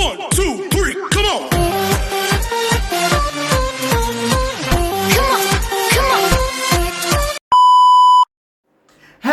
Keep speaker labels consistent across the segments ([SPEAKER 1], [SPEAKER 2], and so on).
[SPEAKER 1] One, two,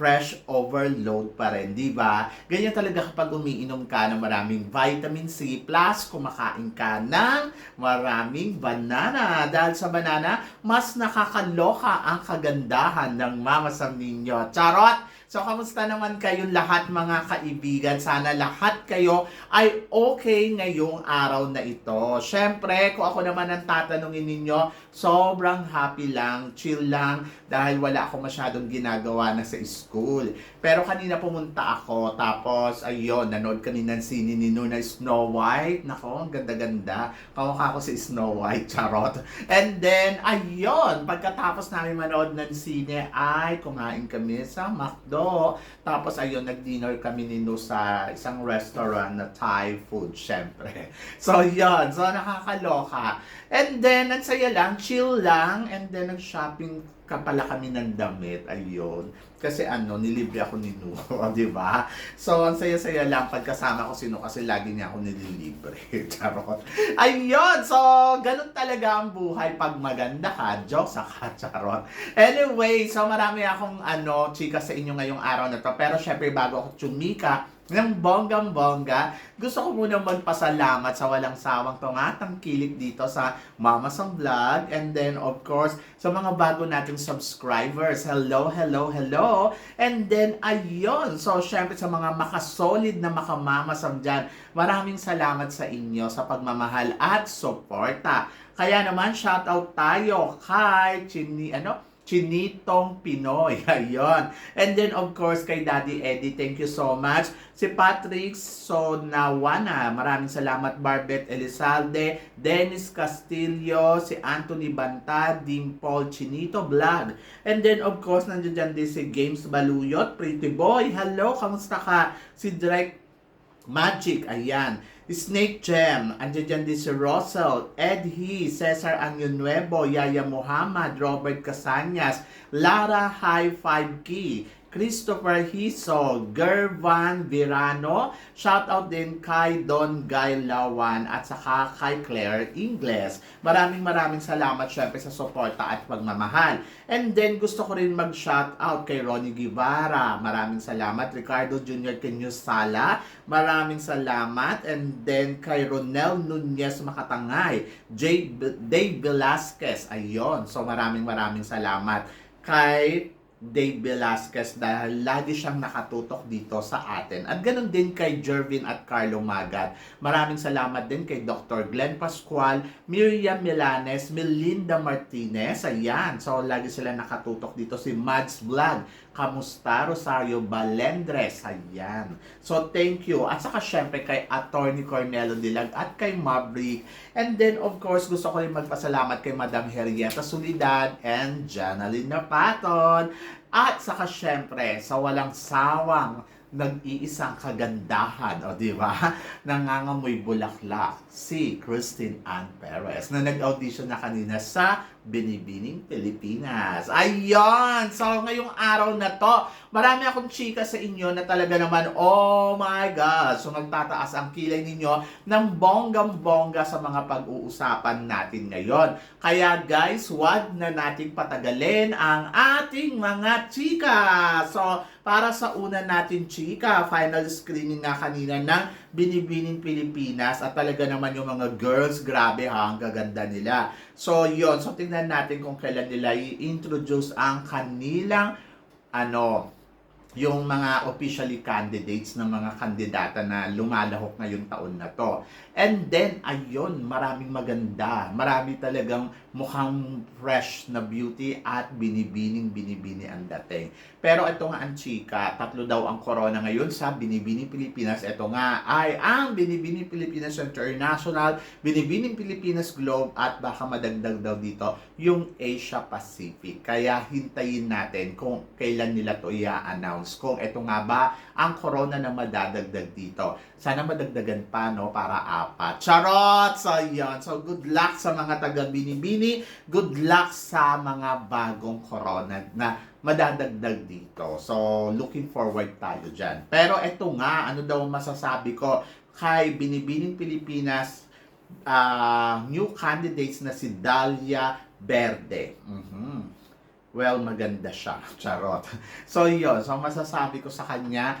[SPEAKER 2] fresh overload pa rin, di ba? Ganyan talaga kapag umiinom ka ng maraming vitamin C plus kumakain ka ng maraming banana. Dahil sa banana, mas nakakaloka ang kagandahan ng mamasam ninyo. Charot! So, kamusta naman kayong lahat mga kaibigan? Sana lahat kayo ay okay ngayong araw na ito. Siyempre, kung ako naman ang tatanungin ninyo, sobrang happy lang, chill lang, dahil wala ako masyadong ginagawa na sa school. Pero kanina pumunta ako, tapos ayun, nanood kanina ng sini ni Nuna Snow White. Nako, ang ganda-ganda. Kamukha ko si Snow White, charot. And then, ayun, pagkatapos namin manood ng sine, ay kumain kami sa McDo. Tapos ayun, nag-dinner kami ni Nu sa isang restaurant na Thai food, syempre. So, yun. So, nakakaloka. And then, ang saya lang, chill lang. And then, nag-shopping ka pala kami ng damit. Ayun. Kasi ano, nilibre ako ni Nu. di ba? So, ang saya-saya lang pagkasama ko si Nu kasi lagi niya ako nililibre. Charot. Ayun! So, ganun talaga ang buhay pag maganda ka. Joke sa ka, charot. Anyway, so marami akong ano, chika sa inyo ngayong araw na to. Pero syempre, bago ako tsumika, ng bonggang-bongga, gusto ko muna magpasalamat sa walang sawang tungatang kilik dito sa Mama Sang Vlog. And then, of course, sa mga bago nating subscribers. Hello, hello, hello. And then, ayun. So, syempre sa mga makasolid na makamamasam dyan, maraming salamat sa inyo sa pagmamahal at suporta. Kaya naman, shoutout tayo kay Chini, ano, Chinitong Pinoy. Ayun. And then, of course, kay Daddy Eddie, thank you so much. Si Patrick Sonawana, maraming salamat. Barbet Elizalde, Dennis Castillo, si Anthony Banta, Dimple Chinito Vlog. And then, of course, nandiyan dyan din si Games Baluyot, Pretty Boy. Hello, kamusta ka? Si Drake Magic, ayan. Snake Gem, andyan dyan din si Russell, Ed He, Cesar Anyo Nuevo, Yaya Muhammad, Robert Casanyas, Lara High 5 Key, Christopher Hiso, Gervan Virano, shoutout din kay Don Guy Lawan at saka kay Claire Ingles. Maraming maraming salamat syempre sa suporta at pagmamahal. And then gusto ko rin mag-shoutout kay Ronnie Guevara. Maraming salamat. Ricardo Jr. Kenyos Sala. Maraming salamat. And then kay Ronel Nunez Makatangay. J. Dave Velasquez. Ayun. So maraming maraming salamat. Kay Dave Velasquez dahil lagi siyang nakatutok dito sa atin. At ganun din kay Jervin at Carlo Magat. Maraming salamat din kay Dr. Glenn Pascual, Miriam Milanes, Melinda Martinez. Ayan. So, lagi sila nakatutok dito. Si Mads Vlog. Kamusta? Rosario Balendres. Ayan. So, thank you. At saka syempre kay Attorney Cornelo Dilag at kay Maverick. And then, of course, gusto ko rin magpasalamat kay Madam Henrietta Solidad and Janalyn Napaton. At saka syempre, sa walang sawang nag-iisang kagandahan, o di ba? Nangangamoy bulaklak, si Christine Ann Perez na nag-audition na kanina sa Binibining Pilipinas. Ayun! So, ngayong araw na to, marami akong chika sa inyo na talaga naman, oh my God! So, magtataas ang kilay ninyo ng bonggang-bongga sa mga pag-uusapan natin ngayon. Kaya guys, wag na nating patagalin ang ating mga chika! So, para sa una natin chika, final screening nga kanina ng Binibining Pilipinas at talaga naman yung mga girls, grabe ha, ang gaganda nila. So, yon So, tingnan natin kung kailan nila i-introduce ang kanilang ano, yung mga officially candidates ng mga kandidata na lumalahok ngayong taon na to. And then, ayun, maraming maganda. Marami talagang mukhang fresh na beauty at binibining binibini ang dating. Pero ito nga ang chika, tatlo daw ang corona ngayon sa Binibining Pilipinas. Ito nga ay ang Binibining Pilipinas International, Binibining Pilipinas Globe at baka madagdag daw dito yung Asia Pacific. Kaya hintayin natin kung kailan nila to i-announce. Kung ito nga ba ang corona na madadagdag dito. Sana madagdagan pa no para apat. Charot! So yun. So good luck sa mga taga Binibini. Good luck sa mga bagong corona na madadagdag dito. So, looking forward tayo dyan. Pero eto nga, ano daw masasabi ko kay Binibining Pilipinas ah, new candidates na si Dalia Verde. Mhm. Well, maganda siya. Charot. So, yun. So, masasabi ko sa kanya,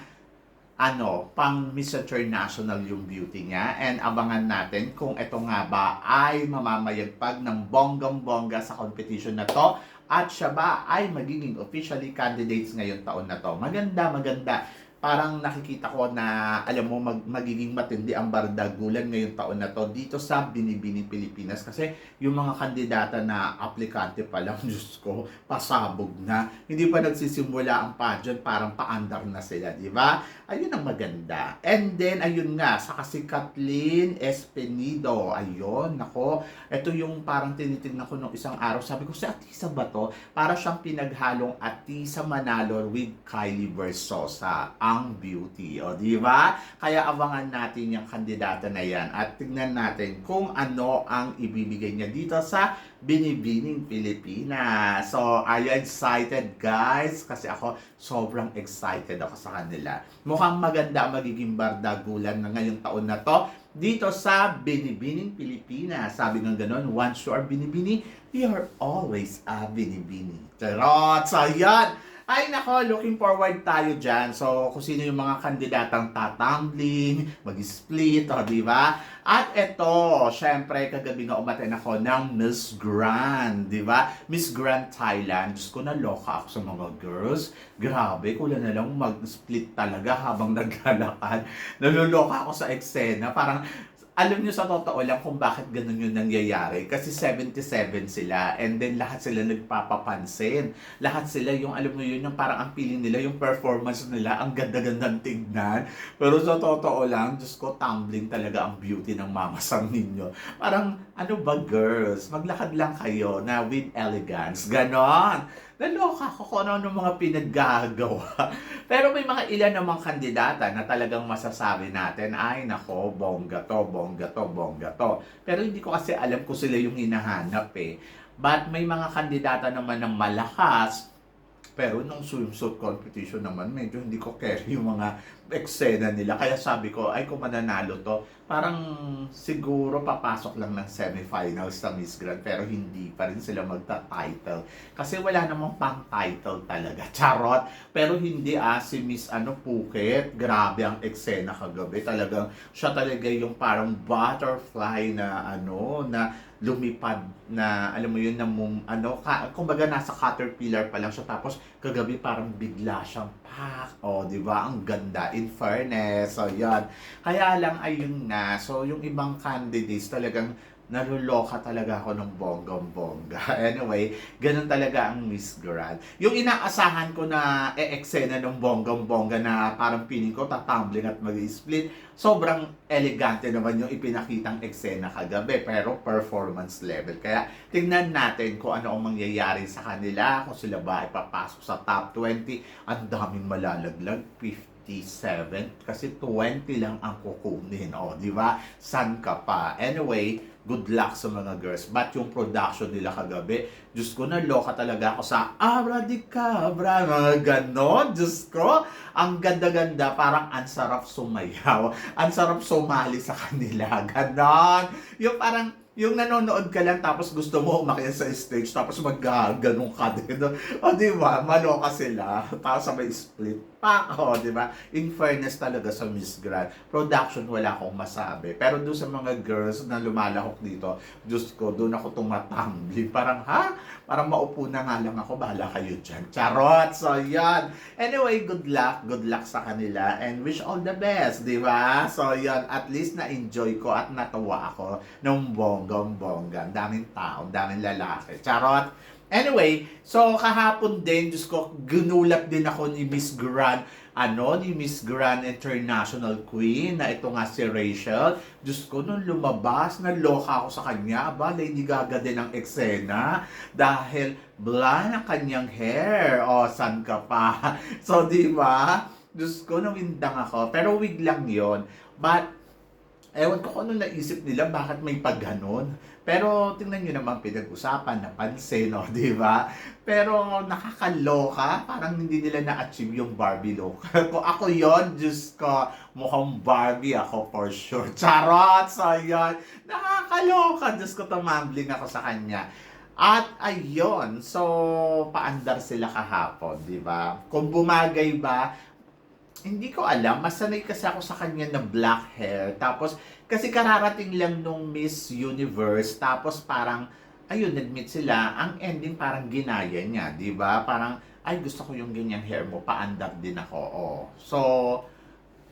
[SPEAKER 2] ano, pang Miss International yung beauty niya. And abangan natin kung ito nga ba ay mamamayagpag ng bonggang-bongga sa competition na to. At siya ba ay magiging officially candidates ngayon taon na to. Maganda, maganda. Parang nakikita ko na, alam mo, mag, magiging matindi ang bardagulan ngayong taon na to dito sa Binibini Pilipinas. Kasi yung mga kandidata na aplikante pa lang, Diyos ko, pasabog na. Hindi pa nagsisimula ang pageant, parang paandar na sila, di ba? Ayun ang maganda. And then, ayun nga, sa si Kathleen Espenido. Ayun, nako. Ito yung parang tinitingnan ko nung isang araw. Sabi ko, si Atisa ba to? Para siyang pinaghalong Atisa Manalo with Kylie Versosa. Ang beauty. O, di ba? Kaya abangan natin yung kandidata na yan. At tignan natin kung ano ang ibibigay niya dito sa Binibining Pilipinas. So, are you excited guys? Kasi ako, sobrang excited ako sa kanila. Mukhang maganda ang magiging bardagulan na ngayong taon na to dito sa Binibining Pilipinas. Sabi ng ganon, once you are Binibini, you are always a Binibini. Charot! So, yan! Ay nako, looking forward tayo dyan. So, kung sino yung mga kandidatang tatambling, mag-split, o, di ba? At ito, syempre, kagabi nga umaten ako ng Miss Grand, di ba? Miss Grand Thailand. Diyos ko, naloka ako sa mga girls. Grabe, kulang na lang mag-split talaga habang naglalakad. Naluloka ako sa eksena. Parang, alam nyo sa totoo lang kung bakit ganun yung nangyayari. Kasi 77 sila and then lahat sila nagpapapansin. Lahat sila yung alam mo yun, yung parang ang feeling nila, yung performance nila, ang ganda-gandang tignan. Pero sa totoo lang, Diyos ko, tumbling talaga ang beauty ng mama sang ninyo. Parang, ano ba girls, maglakad lang kayo na with elegance. Ganon. Naloka ko kung ano mga pinaggagawa. Pero may mga ilan namang kandidata na talagang masasabi natin, ay nako, bongga to, bongga to, bongga to. Pero hindi ko kasi alam kung sila yung hinahanap eh. But may mga kandidata naman ng malakas, pero nung swimsuit competition naman, medyo hindi ko carry yung mga eksena nila. Kaya sabi ko, ay kung mananalo to, parang siguro papasok lang ng semifinals sa Miss Grand, pero hindi pa rin sila magta-title. Kasi wala namang pang-title talaga. Charot! Pero hindi ah, si Miss ano, Phuket, grabe ang eksena kagabi. Talagang, siya talaga yung parang butterfly na ano, na lumipad na alam mo yun na mum, ano ka, kumbaga nasa caterpillar pa lang siya tapos kagabi parang bigla siyang pak oh di ba ang ganda in fairness so yan kaya lang ayun nga so yung ibang candidates talagang naluloka talaga ako ng bonggang-bongga. Anyway, ganun talaga ang Miss Grand. Yung inaasahan ko na e-eksena ng bonggang-bongga na parang piling ko tatumbling at mag-split, sobrang elegante naman yung ipinakitang eksena kagabi, pero performance level. Kaya tingnan natin kung ano ang mangyayari sa kanila, kung sila ba ay papasok sa top 20. Ang daming malalaglag, 57 kasi 20 lang ang kukunin. O, di ba? San ka pa? Anyway, good luck sa mga girls. But yung production nila kagabi, Diyos ko, naloka talaga ako sa Abradicabra, mga ganon. Diyos ko, ang ganda-ganda, parang ang sarap sumayaw. Ang sarap sumali sa kanila. Ganon. Yung parang, yung nanonood ka lang tapos gusto mo umakyat sa stage tapos maggaganong ka din. O di ba? Maloka sila. Tapos sabay split. Pa, o di ba? In fairness talaga sa Miss Grand, production wala akong masabi. Pero doon sa mga girls na lumalahok dito, Diyos ko, doon ako tumatambling. Parang, ha? Parang maupo na nga lang ako, bahala kayo dyan. Charot! So, yan. Anyway, good luck. Good luck sa kanila and wish all the best, di ba? So, yan. At least na-enjoy ko at natuwa ako ng bonggang-bongga. Ang daming tao, ang daming lalaki. Charot! Anyway, so kahapon din, Diyos ko, ginulat din ako ni Miss Grand, ano, ni Miss Grand International Queen, na ito nga si Rachel. Diyos ko, nung lumabas, naloka ako sa kanya. Aba, Lady Gaga din ang eksena. Dahil blonde ang kanyang hair. O, san ka pa? So, di ba? Diyos ko, nawindang ako. Pero wig lang yon But, Ewan ko kung ano naisip nila, bakit may pagganon. Pero tingnan nyo naman pinag-usapan, napansin, no, di ba? Pero nakakaloka, parang hindi nila na-achieve yung Barbie look. kung ako yon Diyos ko, mukhang Barbie ako for sure. Charot! So yun, nakakaloka. Diyos ko, tumambling ako sa kanya. At ayun, so paandar sila kahapon, di ba? Kung bumagay ba, hindi ko alam. Masanay kasi ako sa kanya na black hair. Tapos, kasi kararating lang nung Miss Universe. Tapos parang, ayun, nag-meet sila. Ang ending parang ginaya niya, di ba? Parang, ay, gusto ko yung ganyang hair mo. Paandar din ako. Oh. So,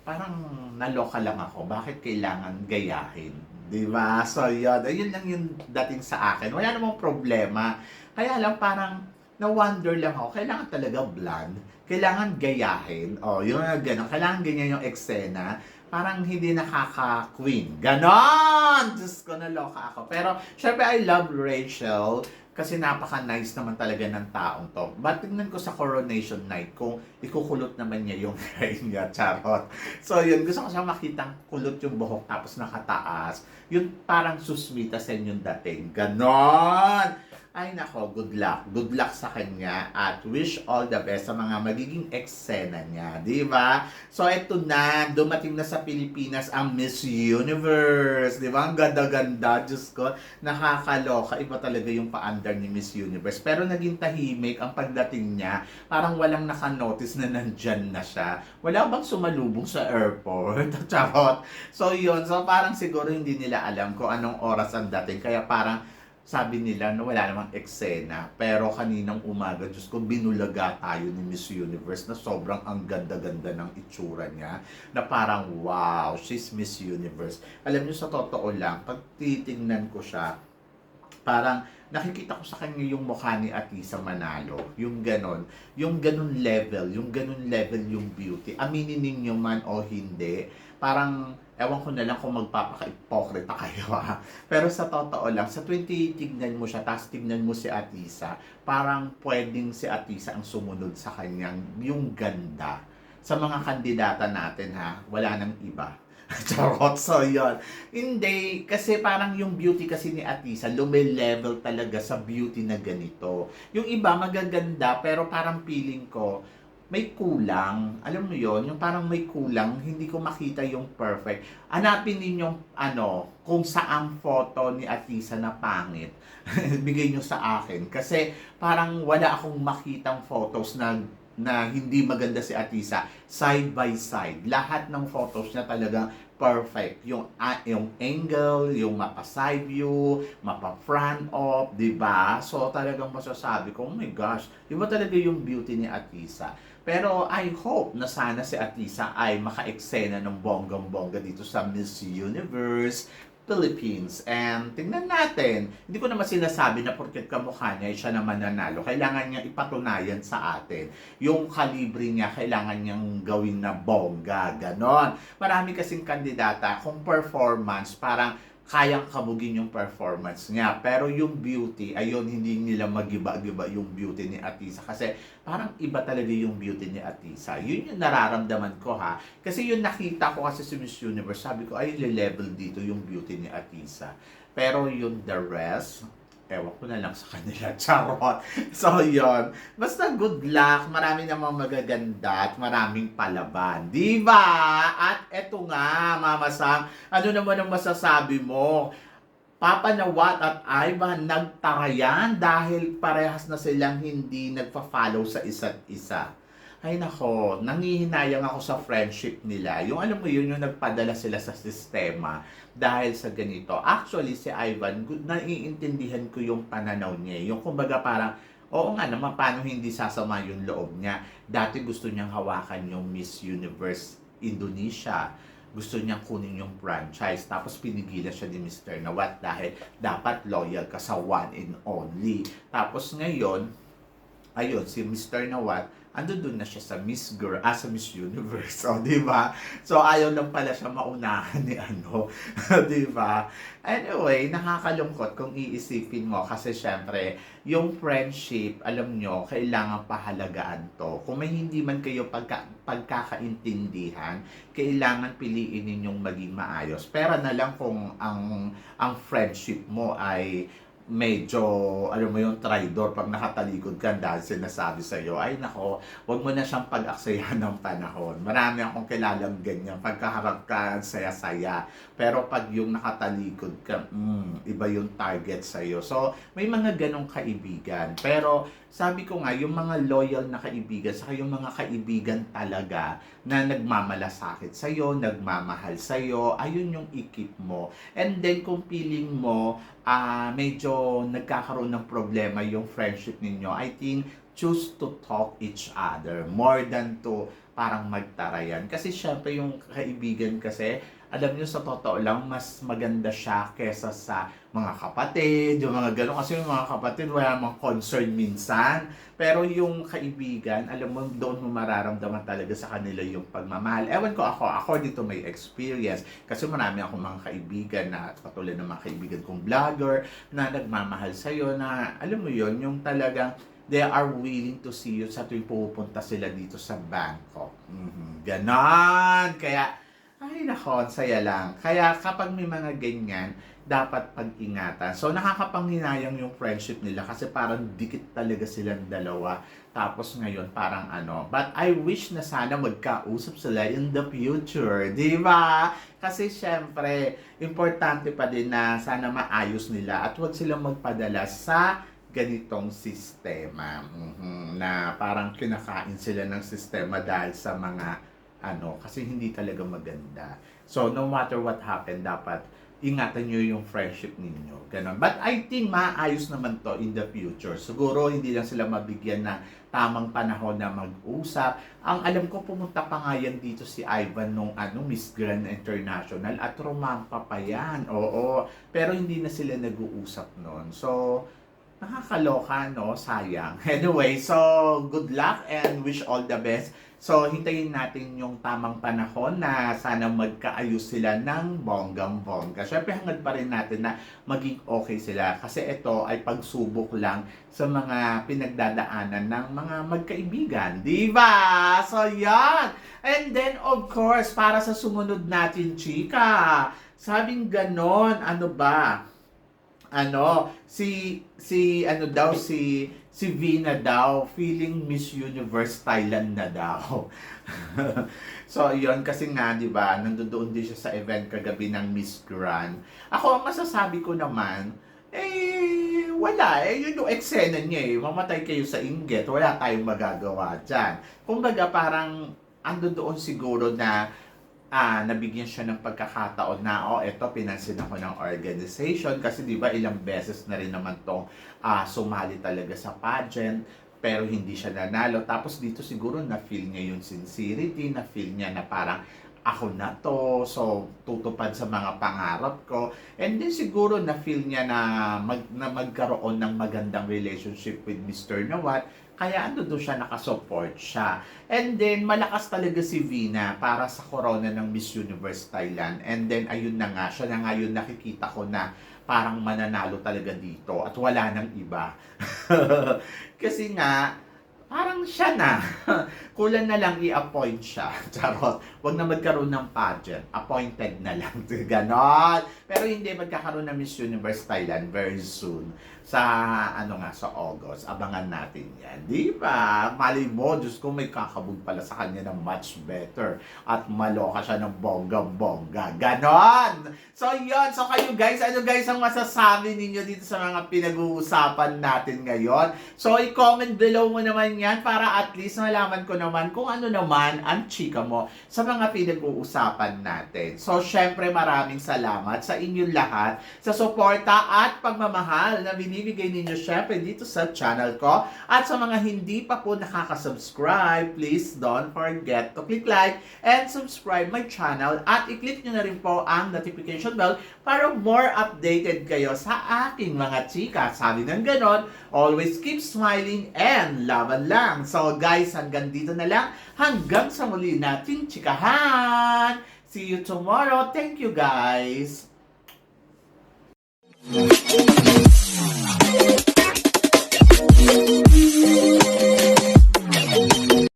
[SPEAKER 2] parang naloka lang ako. Bakit kailangan gayahin? Di ba? So, yun. Ayun lang yung dating sa akin. Wala namang problema. Kaya lang parang, na-wonder lang ako, kailangan talaga blonde, kailangan gayahin, oh, yung mga gano'n, kailangan ganyan yung eksena, parang hindi nakaka-queen. Ganon! Diyos ko, naloka ako. Pero, syempre, I love Rachel, kasi napaka-nice naman talaga ng taong to. But tingnan ko sa coronation night kung ikukulot naman niya yung hair niya, charot. So yun, gusto ko siya makitang kulot yung buhok tapos nakataas. Yun parang susmita sa yung dating. Ganon! Ay nako, good luck. Good luck sa kanya at wish all the best sa mga magiging eksena niya, di ba? So eto na, dumating na sa Pilipinas ang Miss Universe, di ba? Ang ganda-ganda, Diyos ko, nakakaloka. Iba talaga yung paandar ni Miss Universe. Pero naging tahimik ang pagdating niya. Parang walang nakanotice na nandyan na siya. Wala bang sumalubong sa airport? Charot. So yun, so parang siguro hindi nila alam kung anong oras ang dating. Kaya parang sabi nila na wala namang eksena. Pero kaninang umaga, Diyos ko, binulaga tayo ni Miss Universe na sobrang ang ganda-ganda ng itsura niya. Na parang, wow, she's Miss Universe. Alam niyo, sa totoo lang, pag titingnan ko siya, parang nakikita ko sa kanya yung mukha ni Atisa Manalo. Yung ganon. Yung ganon level. Yung ganon level yung beauty. Aminin ninyo man o hindi. Parang, ewan ko na lang kung magpapaka-ipokrita kayo ha. Pero sa totoo lang, sa 20 tignan mo siya, tapos tignan mo si Atisa, parang pwedeng si Atisa ang sumunod sa kanyang yung ganda. Sa mga kandidata natin ha, wala nang iba. Charot, so yun. Hindi, kasi parang yung beauty kasi ni Atisa, lume-level talaga sa beauty na ganito. Yung iba magaganda, pero parang feeling ko, may kulang. Alam mo yon yung parang may kulang, hindi ko makita yung perfect. Hanapin ninyong ano, kung saang photo ni Atisa na pangit, bigay nyo sa akin. Kasi parang wala akong makitang photos na na hindi maganda si Atisa side by side. Lahat ng photos niya talagang perfect. Yung uh, yung angle, yung mapa side view, mapa front of, 'di ba? So talagang masasabi ko, oh my gosh, iba talaga yung beauty ni Atisa. Pero I hope na sana si Atisa ay maka-eksena ng bonggang-bongga dito sa Miss Universe Philippines. And tingnan natin, hindi ko naman sinasabi na porket kamukha niya, siya naman nanalo. Kailangan niya ipatunayan sa atin. Yung kalibre niya, kailangan niyang gawin na bongga, ganon. Marami kasing kandidata, kung performance, parang kayang kabugin yung performance niya. Pero yung beauty, ayun, hindi nila magiba-giba yung beauty ni Atisa. Kasi parang iba talaga yung beauty ni Atisa. Yun yung nararamdaman ko ha. Kasi yung nakita ko kasi si Miss Universe, sabi ko, ay, level dito yung beauty ni Atisa. Pero yung the rest, ewan ko na lang sa kanila, charot. So, yon Basta good luck, marami namang magaganda at maraming palaban. Di ba? At eto nga, Mama Sam, ano naman ang masasabi mo? Papa Nawat at Ivan nagtarayan dahil parehas na silang hindi nagpa-follow sa isa't isa. Ay nako, nangihinayang ako sa friendship nila. Yung alam mo yun, yung nagpadala sila sa sistema dahil sa ganito. Actually, si Ivan, naiintindihan ko yung pananaw niya. Yung kumbaga parang, oo nga naman, paano hindi sasama yung loob niya? Dati gusto niyang hawakan yung Miss Universe Indonesia. Gusto niyang kunin yung franchise. Tapos pinigilan siya ni Mr. Nawat dahil dapat loyal ka sa one and only. Tapos ngayon, ayun, si Mr. Nawat, ando doon na siya sa Miss Girl, ah, sa Miss Universe, o, di ba? So, ayaw lang pala siya maunahan ni ano, di ba? Anyway, nakakalungkot kung iisipin mo kasi syempre, yung friendship, alam nyo, kailangan pahalagaan to. Kung may hindi man kayo pagka, pagkakaintindihan, kailangan piliin ninyong maging maayos. Pero na lang kung ang, ang friendship mo ay medyo, alam mo yung traitor pag nakatalikod ka dahil sinasabi sa iyo, ay nako, wag mo na siyang pag-aksayahan ng panahon. Marami akong kilalang ganyan. Pagkaharap ka, saya-saya. Pero pag yung nakatalikod ka, mm, iba yung target sa iyo. So, may mga ganong kaibigan. Pero, sabi ko nga, yung mga loyal na kaibigan, saka yung mga kaibigan talaga na nagmamalasakit sa iyo, nagmamahal sa iyo, ayun yung ikip mo. And then, kung feeling mo, ah medyo nagkakaroon ng problema yung friendship ninyo, I think choose to talk each other more than to parang magtarayan. Kasi syempre yung kaibigan kasi, alam nyo sa totoo lang, mas maganda siya kesa sa mga kapatid, yung mga gano'n. Kasi yung mga kapatid, wala namang concern minsan. Pero yung kaibigan, alam mo, doon mo mararamdaman talaga sa kanila yung pagmamahal. Ewan ko ako, according to my experience, kasi marami akong mga kaibigan na katulad ng mga kaibigan kong vlogger na nagmamahal sa'yo na, alam mo yon yung talagang they are willing to see you sa tuwing pupunta sila dito sa Bangkok. Mhm. Ganon! Kaya, ay nako, ang saya lang. Kaya kapag may mga ganyan, dapat pag-ingatan. So nakakapanghinayang yung friendship nila kasi parang dikit talaga silang dalawa. Tapos ngayon parang ano. But I wish na sana magkausap sila in the future. Di ba? Kasi syempre, importante pa din na sana maayos nila at huwag silang magpadala sa ganitong sistema Mhm. na parang kinakain sila ng sistema dahil sa mga ano kasi hindi talaga maganda. So no matter what happen dapat ingatan nyo yung friendship ninyo. Ganon. But I think maayos naman to in the future. Siguro hindi lang sila mabigyan na tamang panahon na mag-usap. Ang alam ko pumunta pa nga yan dito si Ivan nung ano Miss Grand International. At rumampa pa yan oo. Pero hindi na sila nag-uusap noon so Nakakaloka, no? Sayang. Anyway, so good luck and wish all the best. So, hintayin natin yung tamang panahon na sana magkaayos sila ng bonggang-bongga. Siyempre, hangad pa rin natin na maging okay sila. Kasi ito ay pagsubok lang sa mga pinagdadaanan ng mga magkaibigan. Di ba? So, yan. And then, of course, para sa sumunod natin, chika, sabing ganon, ano ba? Ano, si si ano daw si si Vina daw feeling Miss Universe Thailand na daw. so, yon kasi nga, di ba, nandoon din siya sa event kagabi ng Miss Grand. Ako, ang masasabi ko naman, eh, wala. Eh, yun yung eksena niya eh. Mamatay kayo sa inggit. Wala tayong magagawa dyan. Kumbaga, parang ando doon siguro na ah nabigyan siya ng pagkakataon na, oh, eto, pinansin ako ng organization. Kasi di ba ilang beses na rin naman tong ah, sumali talaga sa pageant pero hindi siya nanalo. Tapos dito siguro na-feel niya yung sincerity, na-feel niya na parang ako na to, so tutupad sa mga pangarap ko. And then siguro na-feel niya na, mag, na magkaroon ng magandang relationship with Mr. Nawat, kaya ano doon siya nakasupport siya. And then malakas talaga si Vina para sa corona ng Miss Universe Thailand. And then ayun na nga, siya na nga yun nakikita ko na parang mananalo talaga dito at wala nang iba. Kasi nga, parang siya na. Kulang na lang i-appoint siya. Charot. Huwag na magkaroon ng pageant. Appointed na lang. Ganon. Pero hindi magkakaroon ng Miss Universe Thailand very soon. Sa, ano nga, sa August. Abangan natin yan. Di ba? Mali mo, Diyos ko, may kakabog pala sa kanya ng much better. At maloka siya ng bongga-bongga. Ganon! So, yun. So, kayo guys, ano guys ang masasabi ninyo dito sa mga pinag-uusapan natin ngayon? So, i-comment below mo naman yan para at least malaman ko na naman kung ano naman ang chika mo sa mga pinag-uusapan natin. So, syempre maraming salamat sa inyong lahat sa suporta at pagmamahal na binibigay ninyo syempre dito sa channel ko. At sa mga hindi pa po nakaka-subscribe, please don't forget to click like and subscribe my channel at i-click nyo na rin po ang notification bell para more updated kayo sa aking mga chika. Sabi ng ganon, always keep smiling and laban lang. So guys, hanggang dito na lang. Hanggang sa muli nating chikahan. See you tomorrow. Thank you guys.